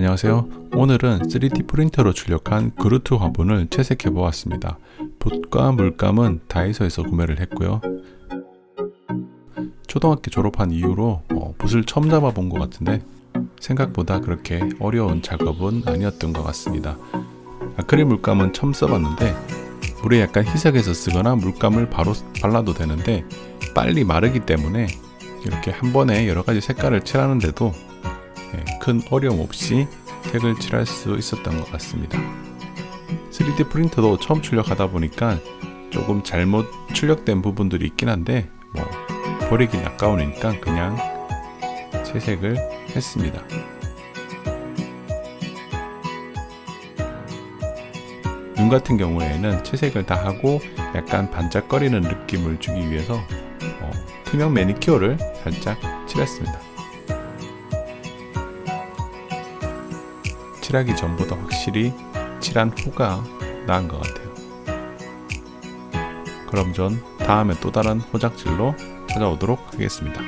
안녕하세요. 오늘은 3D 프린터로 출력한 그루트 화분을 채색해 보았습니다. 붓과 물감은 다이소에서 구매를 했고요. 초등학교 졸업한 이후로 어, 붓을 처음 잡아본 것 같은데 생각보다 그렇게 어려운 작업은 아니었던 것 같습니다. 아크릴 물감은 처음 써봤는데 물에 약간 희석해서 쓰거나 물감을 바로 발라도 되는데 빨리 마르기 때문에 이렇게 한 번에 여러 가지 색깔을 칠하는데도 예, 큰 어려움 없이 색을 칠할 수 있었던 것 같습니다. 3D 프린터도 처음 출력하다 보니까 조금 잘못 출력된 부분들이 있긴 한데 뭐 버리긴 아까우니까 그냥 채색을 했습니다. 눈 같은 경우에는 채색을 다 하고 약간 반짝거리는 느낌을 주기 위해서 어, 투명 매니큐어를 살짝 칠했습니다. 칠하기 전보다 확실히 칠한 후가 나은 것 같아요. 그럼 전 다음에 또 다른 호작질로 찾아오도록 하겠습니다.